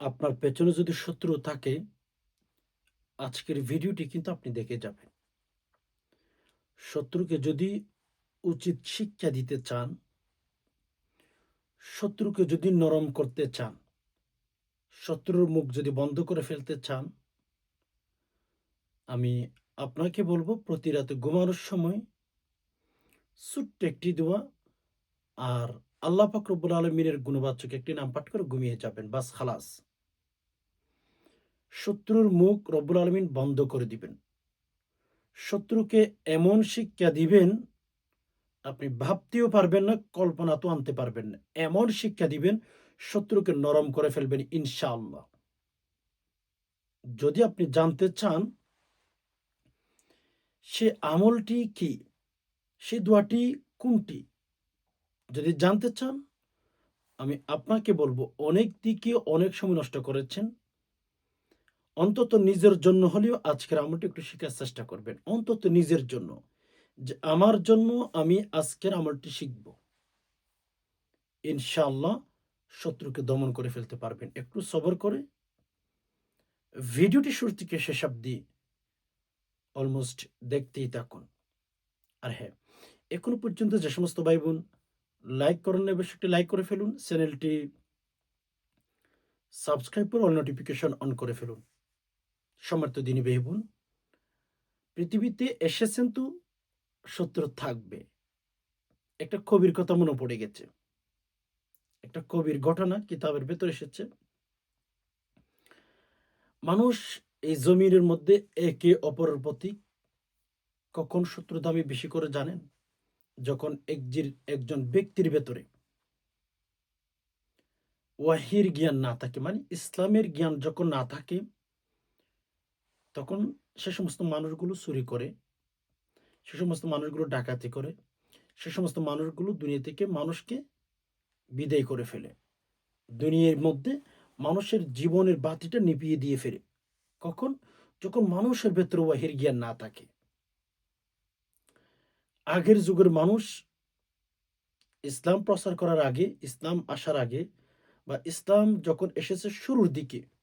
আপনার পেছনে যদি শত্রু থাকে, আজকের ভিডিওটি কিন্তু আপনি দেখে যাবেন। শত্রুকে যদি উচিত শিক্ষা দিতে চান, শত্রুকে যদি নরম করতে চান, শত্রুর মুখ যদি বন্ধ করে ফেলতে চান, আমি আপনাকে বলব প্রতি রাতে ঘুমানোর সময় ছোট্ট একটি দোয়া আর আল্লাহ পাক রব্বুল আলমিনের গুণবাচক একটি নাম পাঠ করে ঘুমিয়ে যাবেন বাস খালাস শত্রুর মুখ রব্বুল আলমিন বন্ধ করে দিবেন। শত্রুকে এমন শিক্ষা দিবেন, আপনি ভাবতেও পারবেন না কল্পনা তো আনতে পারবেন না। এমন শিক্ষা দিবেন, শত্রুকে নরম করে ফেলবেন ইনশাআল্লাহ। যদি আপনি জানতে চান, সে আমলটি কি, সে দোয়াটি কোনটি, যদি জানতে চান, আমি আপনাকে বলব, অনেক দিকে অনেক সময় নষ্ট করেছেন অন্তত নিজের জন্য হলেও আজকের আমলটি একটু শেখার চেষ্টা করবেন। অন্তত নিজের জন্য। যে আমার জন্য আমি আজকের আমলটি শিখব। ইনশাল্লাহ শত্রুকে দমন করে ফেলতে পারবেন। একটু সবর করে। ভিডিওটি শুরু থেকে শেষ অব্দি অলমোস্ট দেখতেই থাকুন। আর হ্যাঁ এখনও পর্যন্ত যে সমস্ত ভাই বোন লাইক করেন অবশ্যই একটি লাইক করে ফেলুন। চ্যানেলটি সাবস্ক্রাইব করে অল নোটিফিকেশন অন করে ফেলুন। সমর্থ দিনী ভাই বোন পৃথিবীতে এসেছেন তো শত্রু থাকবে। একটা কবির কথা মনে পড়ে গেছে। একটা কবির ঘটনা কিতাবের ভেতর এসেছে। মানুষ এই জমিনের মধ্যে একে অপরের প্রতি কখন শত্রু দামি বেশি করে জানেন? যখন একজির একজন ব্যক্তির ভেতরে ওয়াহির জ্ঞান না থাকে মানে ইসলামের জ্ঞান যখন না থাকে তখন সে সমস্ত মানুষগুলো চুরি করে, সে সমস্ত মানুষগুলো ডাকাতি করে, সে সমস্ত মানুষগুলো দুনিয়া থেকে মানুষকে বিদায় করে ফেলে। দুনিয়ার মধ্যে মানুষের জীবনের বাতিটা নিপিয়ে দিয়ে ফেলে। কখন? যখন মানুষের ভেতরে ওয়াহির জ্ঞান না থাকে। আগের যুগের মানুষ ইসলাম প্রচার করার আগে, ইসলাম আসার আগে বা ইসলাম যখন এসেছে শুরুর দিকে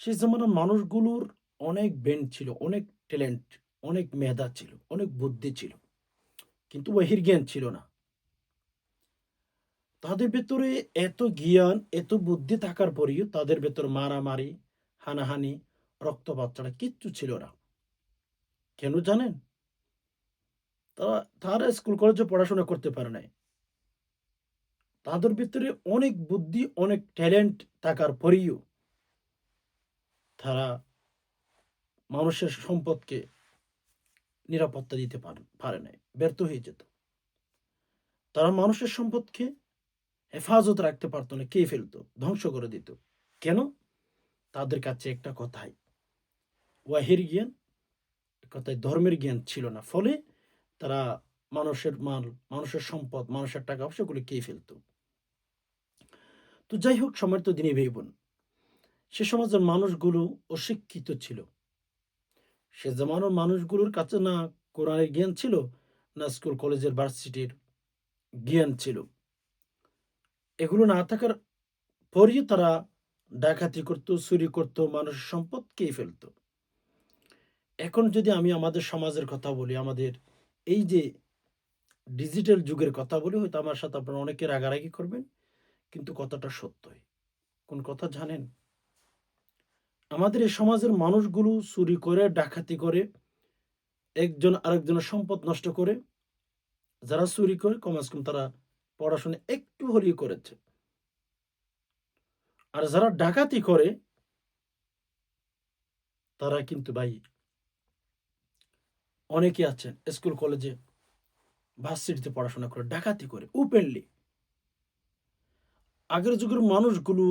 সেই জামানার মানুষগুলোর অনেক ব্রেন ছিল, অনেক ট্যালেন্ট অনেক মেধা ছিল, অনেক বুদ্ধি ছিল, কিন্তু ওয়াহির জ্ঞান ছিল না। তাদের ভেতরে এত জ্ঞান, এত বুদ্ধি থাকার পরেও তাদের ভেতরে মারামারি, হানাহানি, রক্তপাত ছাড়া কিচ্ছু ছিল না। কেন জানেন? তারা তারা স্কুল কলেজে পড়াশোনা করতে পারে নাই। তাদের ভিতরে অনেক বুদ্ধি, অনেক ট্যালেন্ট থাকার পরেও তারা মানুষের সম্পদকে নিরাপত্তা দিতে পারে নাই, ব্যর্থ হয়ে যেত। তারা মানুষের সম্পদকে হেফাজত রাখতে পারতো না কে ফেলতো, ধ্বংস করে দিত। কেন? তাদের কাছে একটা কথাই, ওয়াহির জ্ঞান কথায় ধর্মের জ্ঞান ছিল না। ফলে তারা মানুষের মাল, মানুষের সম্পদ, মানুষের টাকা সেগুলি কে ফেলত। তো যাই হোক, সময় তো দিনই ভেই বোন সে সমাজের মানুষগুলো অশিক্ষিত ছিল। সে জামানোর মানুষগুলোর কাছে না কোরআনের জ্ঞান ছিল, না স্কুল কলেজের ভার্সিটির জ্ঞান ছিল। এগুলো না থাকার পরই তারা ডাকাতি করতো, চুরি করতো, মানুষের সম্পদ কে ফেলত। এখন যদি আমি আমাদের সমাজের কথা বলি, আমাদের এই যে ডিজিটাল যুগের কথা বলি, হয়তো আমার সাথে আপনারা অনেকে রাগারাগি করবেন, কিন্তু কথাটা সত্যই। কোন কথা জানেন? আমাদের এই সমাজের মানুষগুলো চুরি করে, ডাকাতি করে, একজন আরেকজনের সম্পদ নষ্ট করে, যারা চুরি করে কমাস কম তারা পড়াশোনা একটু হলেই করেছে। আর যারা ডাকাতি করে, তারা কিন্তু ভাই অনেকে আছেন স্কুল, কলেজে, ভার্সিটিতে পড়াশোনা করে, ডাকাতি করে ওপেনলি আগের যুগের মানুষগুলো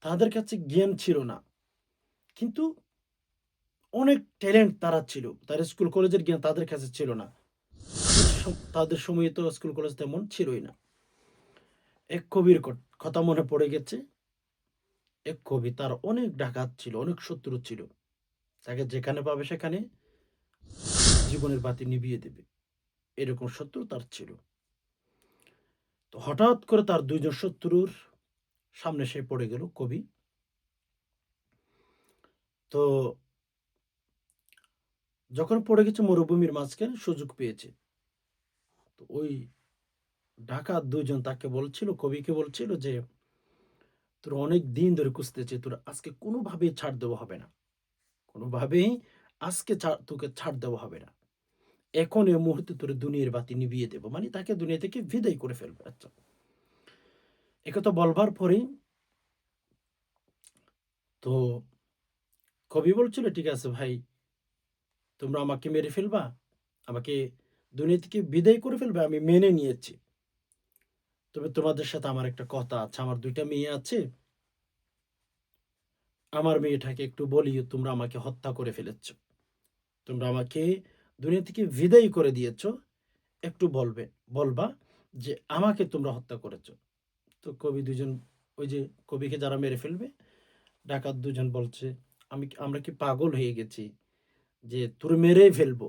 তাদের কাছে জ্ঞান ছিল না। কিন্তু অনেক ট্যালেন্ট তারা ছিল। তার স্কুল কলেজের জ্ঞান তাদের কাছে ছিল না। তাদের সময়ে তো স্কুল কলেজ তেমন ছিলই না। এক কবির কথা মনে পড়ে গেছে। এক কবি তার অনেক ডাকাত ছিল, অনেক শত্রু ছিল। তাকে যেখানে পাবে সেখানে জীবনের বাতি নিভিয়ে দেবে। এরকম শত্রু তার ছিল। তো হঠাৎ করে তার দুইজন শত্রুর সামনে সে পড়ে গেল কবি। তো যখন পড়ে গেছে মরুভূমির মাঝখানে সুযোগ পেয়েছে। তো ওই ঢাকার দুজন তাকে বলছিল, কবিকে বলছিল যে, তোর অনেক দিন ধরে খুঁজতেছে, তোর আজকে কোনোভাবেই ছাড় দেওয়া হবে না। কোনোভাবেই আজকে তোকে ছাড় দেওয়া হবে না। এখন এই মুহূর্তে তোর দুনিয়ার বাতি নিভিয়ে দেবো। মানে তাকে দুনিয়া থেকে বিদায় করে ফেলবে। আচ্ছা। একথা বলবার পরেই তো কবি বলছিল, ঠিক আছে ভাই, তোমরা আমাকে মেরে ফেলবা, আমাকে দুনিয়া থেকে বিদায় করে ফেলবে, আমি মেনে নিয়েছি। তবে তোমাদের সাথে আমার একটা কথা আছে, আমার দুইটা মেয়ে আছে। আমার মেয়েটাকে একটু বলিও, তোমরা আমাকে হত্যা করে ফেলেছ। তোমরা আমাকে দুনিয়া থেকে বিদায় করে দিয়েছ। একটু বলবে, বলবা যে আমাকে তোমরা হত্যা করেছ। তো কবি দুজন ওই যে কবিকে যারা মেরে ফেলবে, ডাকাত দুজন বলছে, আমি আমরা কি পাগল হয়ে গেছি যে তোর মেরেই ফেলব?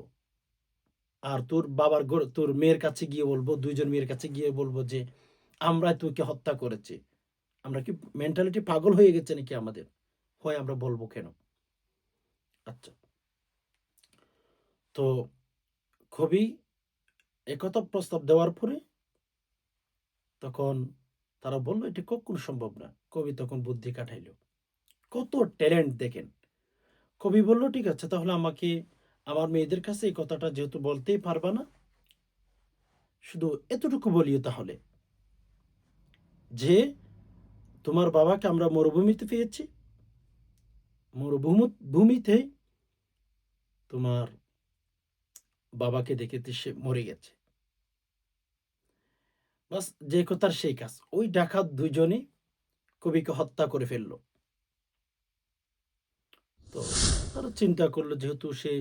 আর তোর বাবার তোর মেয়ের কাছে গিয়ে বলব, দুইজন মেয়ের কাছে গিয়ে বলব যে, আমরা তোকে হত্যা করেছি। আমরা কি মেন্টালিটি পাগল হয়ে গেছে নাকি আমাদের? হয় আমরা বলব কেন? আচ্ছা। তো কবি একথা প্রস্তাব দেওয়ার পরে তখন তারা বলল, এটি কখনো সম্ভব না। কবি তখন বুদ্ধি কাটাইল। কত ট্যালেন্ট দেখেন। কবি বলল, ঠিক আছে, তাহলে আমাকে, আমার মেয়েদের কাছে এই কথাটা যেহেতু বলতেই পারবা না, শুধু এতটুকু বলিও তাহলে যে, তোমার বাবাকে আমরা মরুভূমিতে পেয়েছি। মরুভূমি তোমার বাবাকে দেখেতে সে মরে গেছে। বাস যে কথার সেই কাজ। ওই ডাকাত দুজনে কবিকে হত্যা করে ফেলল। তো তারা চিন্তা করল যেহেতু সে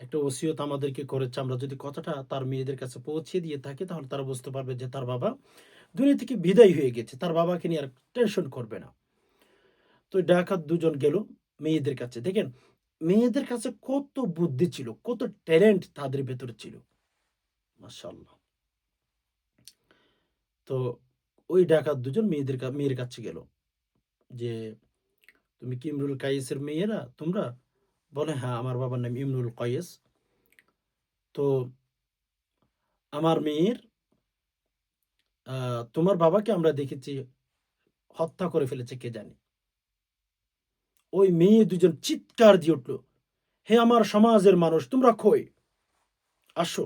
একটা ওসিয়ত আমাদেরকে করেছে, আমরা যদি কথাটা তার মেয়েদের কাছে পৌঁছে দিয়ে থাকি, তাহলে তারা বুঝতে পারবে যে তার বাবা দুনিয়া থেকে বিদায় হয়ে গেছে। তার বাবাকে নিয়ে আর টেনশন করবে না। তো ডাকাত দুজন গেল মেয়েদের কাছে। দেখেন, মেয়েদের কাছে কত বুদ্ধি ছিল, কত ট্যালেন্ট তাদের ভেতরে ছিল। মাশাল্লাহ তো ওই ডাকাত দুজন মেয়েদের মেয়ের কাছে গেল। যে, তুমি কি ইমরুল কায়েসের মেয়েরা? তোমরা? বলে হ্যাঁ আমার বাবার নাম ইমরুল কায়েস তো আমার মেয়ের তোমার বাবাকে আমরা দেখেছি, হত্যা করে ফেলেছে, কে জানি? ওই মেয়ে দুজন চিৎকার দিয়ে উঠল, হে আমার সমাজের মানুষ, তোমরা কই? আসো।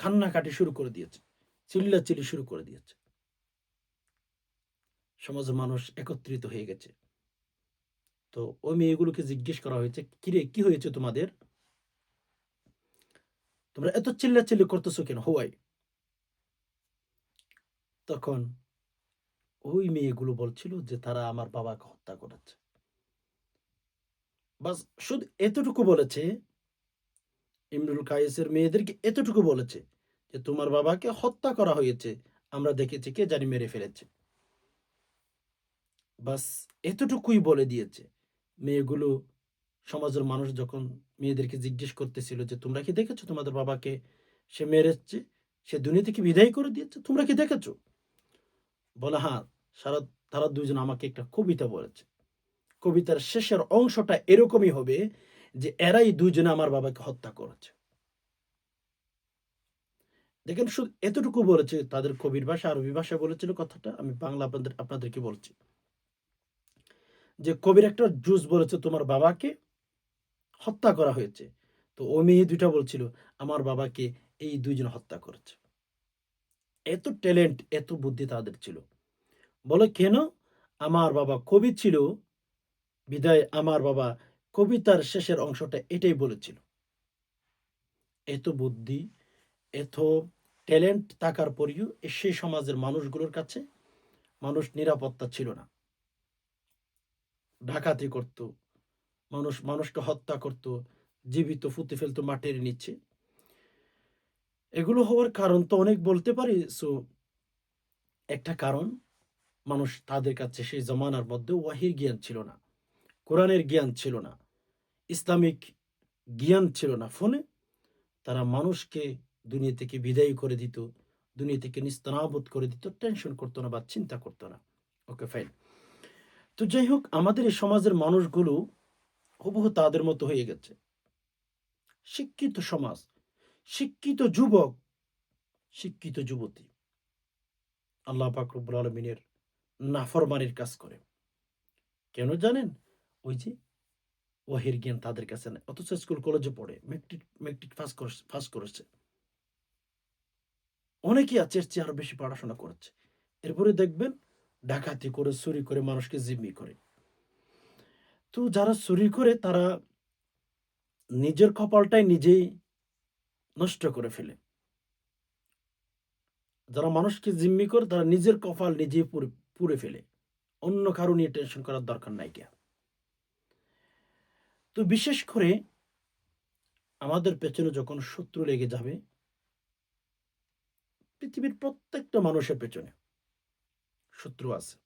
কান্নাকাটি শুরু করে দিয়েছে। চিল্লাচিল্লি শুরু করে দিয়েছে। সমাজের মানুষ একত্রিত হয়ে গেছে। তো ওই মেয়েগুলোকে জিজ্ঞেস করা হয়েছে, কিরে, কি হয়েছে তোমাদের? তোমরা এত চিল্লাচিল্লি করতেছো কেন? হোয়াই তখন ওই মেয়েগুলো বলছিল যে, তারা আমার বাবাকে হত্যা করেছে। বাস শুধু এতটুকু বলেছে, ইমরুল কায়েসের মেয়েদেরকে এতটুকু বলেছে যে তোমার বাবাকে হত্যা করা হয়েছে, আমরা দেখেছি কে জানি মেরে ফেলেছে। বাস এতটুকুই বলে দিয়েছে। মেয়েগুলো, সমাজের মানুষ যখন মেয়েদেরকে জিজ্ঞেস করতেছিল যে, তোমরা কি দেখেছ তোমাদের বাবাকে? সে মেরেছে, সে দুনিয়া থেকে বিদায় করে দিয়েছে? তোমরা কি দেখেছ? বলে হ্যাঁ সারা, তারা দুজন আমাকে একটা কবিতা বলেছে। কবিতার শেষের অংশটা এরকমই হবে যে, এরাই দুজনে আমার বাবাকে হত্যা করেছে। দেখেন শুধু এতটুকু বলেছে তাদের কবির ভাষা, আরবি ভাষা বলেছিল কথাটা, আমি বাংলা আপনাদের, আপনাদেরকে বলছি। যে কবির একটা জুস বলেছে, তোমার বাবাকে হত্যা করা হয়েছে। তো ও মেয়ে দুইটা বলছিল, আমার বাবাকে এই দুইজন হত্যা করেছে। এত ট্যালেন্ট, এত বুদ্ধি তাদের ছিল। বলে, কেন? আমার বাবা কবি ছিল, বিদায় আমার বাবা কবিতার শেষের অংশটা এটাই বলেছিল। এত বুদ্ধি, এত ট্যালেন্ট থাকার পরেও সেই সমাজের মানুষগুলোর কাছে মানুষ নিরাপত্তা ছিল না। ডাকাতি করত, মানুষ, মানুষকে হত্যা করত, জীবিত ফুতে ফেলতো, মাটির নিচে। এগুলো হওয়ার কারণ তো অনেক বলতে পারি, সো একটা কারণ, মানুষ তাদের কাছে সেই জমানার মধ্যে ওয়াহির জ্ঞান ছিল না, কোরআনের জ্ঞান ছিল না, ইসলামিক জ্ঞান ছিল না। ফলে তারা মানুষকে দুনিয়া থেকে বিদায় করে দিত, দুনিয়া থেকে নিস্তানাবোধ করে দিত টেনশন করতো না বা চিন্তা করতো না। ওকে ফাইন তো যাই হোক, আমাদের এই সমাজের মানুষগুলো হুবহু তাদের মতো হয়ে গেছে। শিক্ষিত সমাজ, শিক্ষিত যুবক, শিক্ষিত যুবতী। আল্লাহ পাকরুবুল আলমিনের নাফরমানির কাজ করে। কেন জানেন? ওই যে ওয়াহির জ্ঞান তাদের কাছে নেই, অথচ স্কুল কলেজে পড়ে মেট্রিক মেট্রিক পাস পাস করেছে। অনেকেই আছে এর চেয়ে আরও বেশি পড়াশোনা করেছে। এরপরে দেখবেন ডাকাতি করে, চুরি করে মানুষকে জিম্মি করে। তো যারা চুরি করে, তারা নিজের কপালটাই নিজেই নষ্ট করে ফেলে। যারা মানুষকে জিম্মি করে, তারা নিজের কপাল নিজেই পুড়ে ফেলে। অন্য কারও নিয়ে টেনশন করার দরকার নাই কে তো বিশেষ করে আমাদের পেছনে যখন শত্রু লেগে যাবে পৃথিবীর প্রত্যেকটা মানুষের পেছনে শত্রু আছে।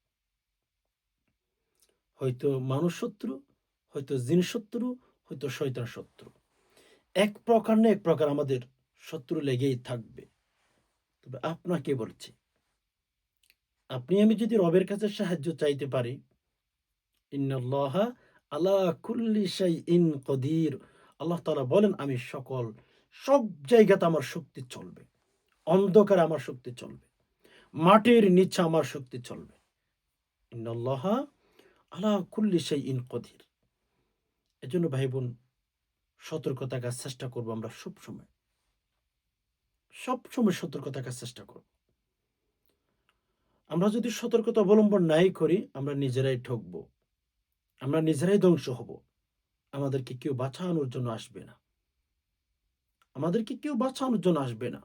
হয়তো মানুষ শত্রু, হয়তো জিন শত্রু, হয়তো শয়তান শত্রু। এক প্রকার না এক প্রকার আমাদের শত্রু লেগেই থাকবে। তবে আপনাকে বলছি, আপনি আমি যদি রবের কাছে সাহায্য চাইতে পারি আল্লাহ বলেন, আমি সকল, সব জায়গাতে আমার শক্তি চলবে। অন্ধকারে আমার শক্তি চলবে। মাটির নিচে আমার শক্তি চলবে। আলা কুল্লি ইন কদির। এজন্য ভাই বোন সতর্ক থাকার চেষ্টা করব আমরা সতর্ক থাকার চেষ্টা করব। আমরা যদি সতর্কতা অবলম্বন নাই করি, আমরা নিজেরাই ঠকব। আমরা নিজেরাই ধ্বংস হব। আমাদেরকে কেউ বাঁচানোর জন্য আসবে না। আমাদেরকে কেউ বাঁচানোর জন্য আসবে না।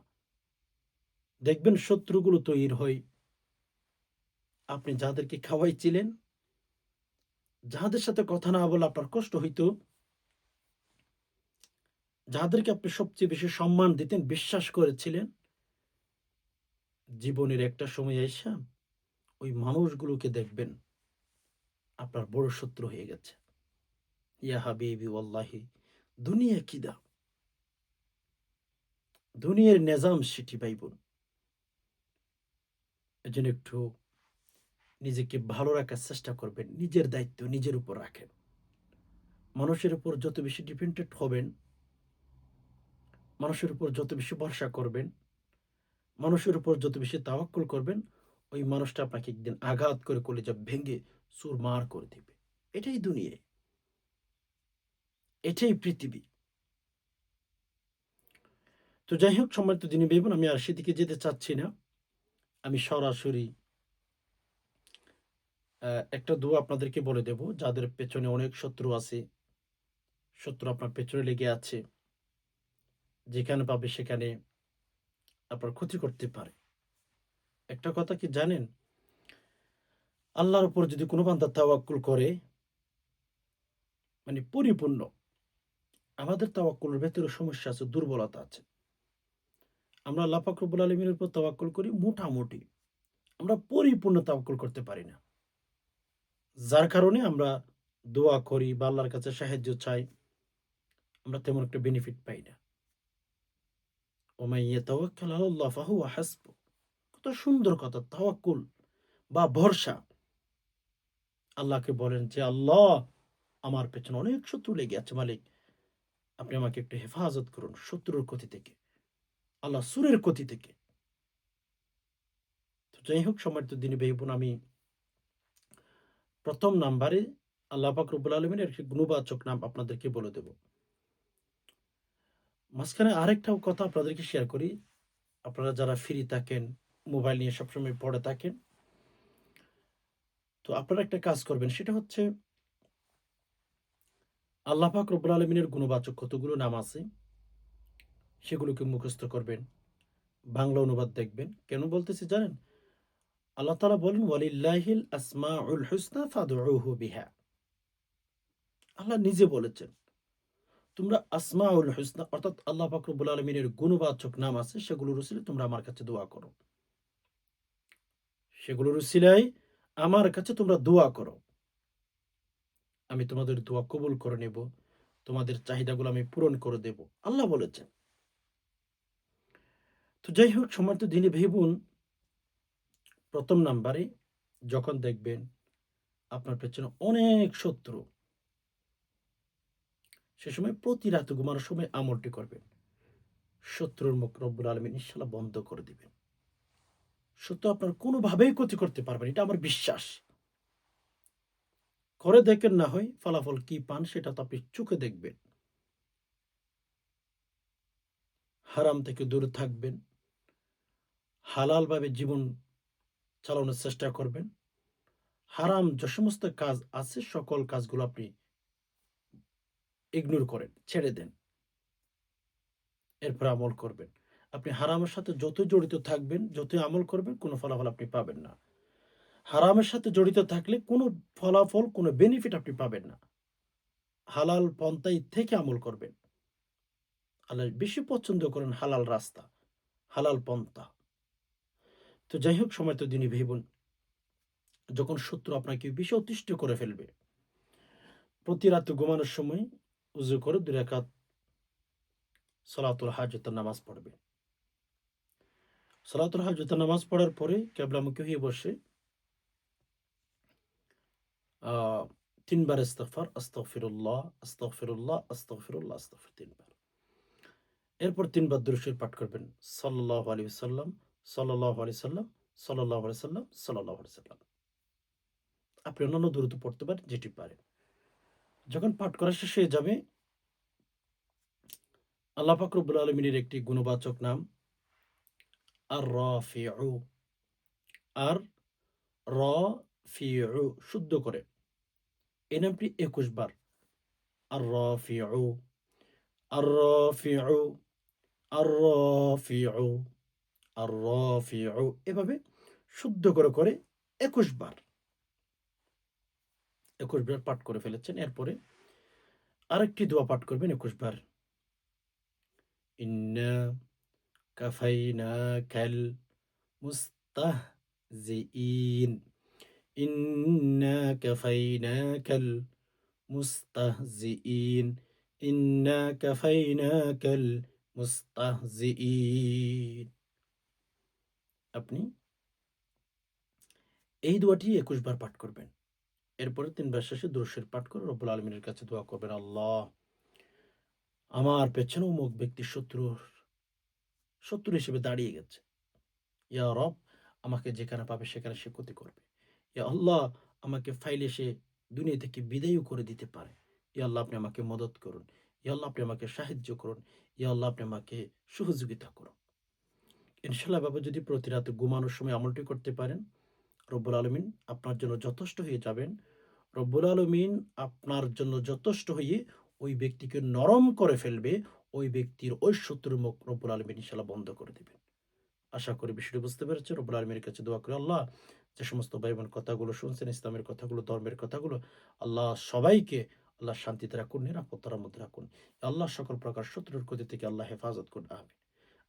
দেখবেন শত্রুগুলো তৈরি হয়। আপনি যাদেরকে খাওয়াইছিলেন, যাদের সাথে কথা না বলে আপনার কষ্ট হইতো। যাদেরকে আপনি সবচেয়ে বেশি সম্মান দিতেন, বিশ্বাস করেছিলেন। জীবনের একটা সময় এসে ওই মানুষগুলোকে দেখবেন আপনার বড় শত্রু হয়ে গেছে। ইয়া হাবিবি ওয়াল্লাহি, দুনিয়া কি দা? দুনিয়ার নেজাম সিটি ভাইবোন। এজন্য একটু নিজেকে ভালো রাখার চেষ্টা করবেন। নিজের দায়িত্ব নিজের উপর রাখেন। মানুষের উপর যত বেশি ডিপেন্ডেন্ট হবেন, মানুষের উপর যত বেশি ভরসা করবেন, মানুষের উপর যত বেশি তাওয়াক্কুল করবেন, ওই মানুষটা আপনাকে একদিন আঘাত করে কলেজা ভেঙে সুরমার করে দিবে। এটাই দুনিয়া এটাই পৃথিবী। তো যাই হোক, সম্মানিত দিনী বেবন আমি আর সেদিকে যেতে চাচ্ছি না। আমি সরাসরি একটা দোয়া আপনাদেরকে বলে দেব, যাদের পেছনে অনেক শত্রু আছে, শত্রু আপনার পেছনে লেগে আছে, যেখানে পাবে সেখানে আপনার ক্ষতি করতে পারে। একটা কথা কি জানেন? আল্লাহর উপর যদি কোনো বান্ধব তাওয়াক্কুল করে মানে পরিপূর্ণ, আমাদের তাওয়াক্কুলের ভেতরে সমস্যা আছে, দুর্বলতা আছে। আমরা আল্লাহ আলমীর উপর তাওয়াক্কুল করি মোটামুটি। আমরা পরিপূর্ণ তাওয়াক্কুল করতে পারি না। যার কারণে আমরা দোয়া করি বা আল্লাহর কাছে সাহায্য চাই, আমরা তেমন একটা বেনিফিট পাই না। কত সুন্দর কথা, তাওয়াক্কুল বা ভরসা। আল্লাহকে বলেন যে, আল্লাহ, আমার পেছনে অনেক শত্রু লেগে আছে মালিক। আপনি আমাকে একটু হেফাজত করুন শত্রুর ক্ষতি থেকে। আল্লাহ সুরের ক্ষতি থেকে। যাই হোক সময় তো দিনে বেহবুন আমি প্রথম নাম্বারে আল্লাহ পাক রব্বুল একটি গুণবাচক নাম আপনাদেরকে বলে দেব। মাঝখানে আরেকটা কথা আপনাদেরকে শেয়ার করি। আপনারা যারা ফ্রি থাকেন মোবাইল নিয়ে সবসময় পড়ে থাকেন, তো আপনারা একটা কাজ করবেন, সেটা হচ্ছে আল্লাহ পাক রব্বুল আলমিনের গুণবাচক কতগুলো নাম আছে? সেগুলোকে মুখস্থ করবেন। বাংলা অনুবাদ দেখবেন। কেন বলতেছি জানেন? আল্লাহ তালা বলেন, ওয়ালিল্লাহিল আসমা উল হুসনা ফাদুহু বিহা। আল্লাহ নিজে বলেছেন, তোমরা আসমা উল হুসনা, অর্থাৎ আল্লাহ ফাকরুবুল আলমিনের গুণবাচক নাম আছে, সেগুলোর উসিলে তোমরা আমার কাছে দোয়া করো। সেগুলোর উসিলাই আমার কাছে তোমরা দোয়া করো। আমি তোমাদের দোয়া কবুল করে নেব। তোমাদের চাহিদাগুলো আমি পূরণ করে দেব। আল্লাহ বলেছেন তো যাই হোক সময় তো দিনে ভেবুন, প্রথম নাম্বারে যখন দেখবেন আপনার পেছনে অনেক শত্রু। সে সময় প্রতি রাতে ঘুমানোর সময় আমলটি করবেন। শত্রুর মুখ রব্বুল আলমিন ইনশাল্লাহ বন্ধ করে দিবেন। শত্রু আপনার কোনোভাবেই ক্ষতি করতে পারবেন এটা আমার বিশ্বাস। করে দেখেন না হয় ফলাফল কি পান, সেটা তো আপনি চোখে দেখবেন। হারাম থেকে দূরে থাকবেন। হালালভাবে জীবন চালানোর চেষ্টা করবেন। হারাম যে সমস্ত কাজ আছে, সকল কাজগুলো আপনি ইগনোর করেন, ছেড়ে দেন। এরপর আমল করবেন। আপনি হারামের সাথে যতই জড়িত থাকবেন, যতই আমল করবেন, কোনো ফলাফল আপনি পাবেন না। হারামের সাথে জড়িত থাকলে কোনো ফলাফল, কোনো বেনিফিট আপনি পাবেন না। হালাল পন্থাই থেকে আমল করবেন। আল্লাহ বেশি পছন্দ করেন হালাল রাস্তা, হালাল পন্থা। তো যাই হোক সময় তো দিনই ভেবুন যখন শত্রু আপনাকে বেশি অতিষ্ঠ করে ফেলবে, প্রতি রাতে ঘুমানোর সময় উজু করে দুই রাকাত সলাতুল হাজতের নামাজ পড়বে। সলাতুল হাজতের নামাজ পড়ার পরে কেবলামুখী হয়ে বসে তিনবার ইস্তফার আস্তফিরুল্লাহ আস্তফিরুল্লাহ আস্তফিরুল্লাহ আস্তফির তিনবার। এরপর তিনবার দুরুশের পাঠ করবেন। সাল্লাহ আলী সাল্লাম সাল্লাহ আলি সাল্লাম সাল্লাহ আলি সাল্লাম সাল্লাহ আলি আপনি অন্যান্য দূরত্ব পড়তে পারেন, যেটি পারেন। যখন পাঠ করা শেষ হয়ে যাবে, আল্লাহ ফাকরুবুল আলমিনের একটি গুণবাচক নাম আর রফিউ আর র ফিউ শুদ্ধ করে। এই নামটি একুশ বার। আর রফিউ আর রফিউ আর রফিউ আর এভাবে শুদ্ধ করে করে একুশ বার একুশ বার পাঠ করে ফেলেছেন। এরপরে আরেকটি দোয়া পাঠ করবেন একুশ বার। ইন্না কাফাইনাকাল মুস্তাহজিইন ইন্না কাফাইনাকাল মুস্তাহজিইন আপনি এই দোয়াটি একুশ বার পাঠ করবেন। এরপরে তিনবার শেষে দুরুশের পাঠ করে রব্বুল আলমিনের কাছে দোয়া করবেন, আল্লাহ, আমার পেছনে অমুক ব্যক্তি শত্রুর শত্রু হিসেবে দাঁড়িয়ে গেছে। ইয়া রব, আমাকে যেখানে পাবে সেখানে সে ক্ষতি করবে। ইয়া আল্লাহ, আমাকে ফাইলে সে দুনিয়া থেকে বিদায়ও করে দিতে পারে। ইয়া আল্লাহ, আপনি আমাকে মদত করুন। ইয়া আল্লাহ, আপনি আমাকে সাহায্য করুন। ইয়া আল্লাহ, আপনি আমাকে সহযোগিতা করুন। ইনশাল্লাহ বাবা, যদি প্রতি রাতে ঘুমানোর সময় আমলটি করতে পারেন, রব্বুল আলমিন আপনার জন্য যথেষ্ট হয়ে যাবেন। রব্বুল আলমিন আপনার জন্য যথেষ্ট হয়ে ওই ব্যক্তিকে নরম করে ফেলবে, ওই ব্যক্তির ওই শত্রুর মুখ রব্বুল আলমিন ইনশাল্লাহ বন্ধ করে দেবেন। আশা করি বিষয়টি বুঝতে পেরেছে। রব্বুল আলমীর কাছে দোয়া করে, আল্লাহ যে সমস্ত ভাই বোন কথাগুলো শুনছেন, ইসলামের কথাগুলো, ধর্মের কথাগুলো, আল্লাহ সবাইকে, আল্লাহ শান্তিতে রাখুন, নিরাপত্তার মধ্যে রাখুন। আল্লাহ সকল প্রকার শত্রুর ক্ষতি থেকে আল্লাহ হেফাজত করুন। আমিন।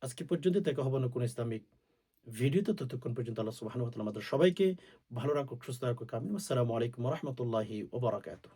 আজকে পর্যন্ত দেখা হবে না কোনো ইসলামিক ভিডিওতে ততক্ষণ পর্যন্ত আল্লাহ সুবাহানুতাল আমাদের সবাইকে ভালো রাখুক, সুস্থ রাখুক। আমিন। আসসালামু আলাইকুম রহমতুল্লাহি ওবরাকাতুহ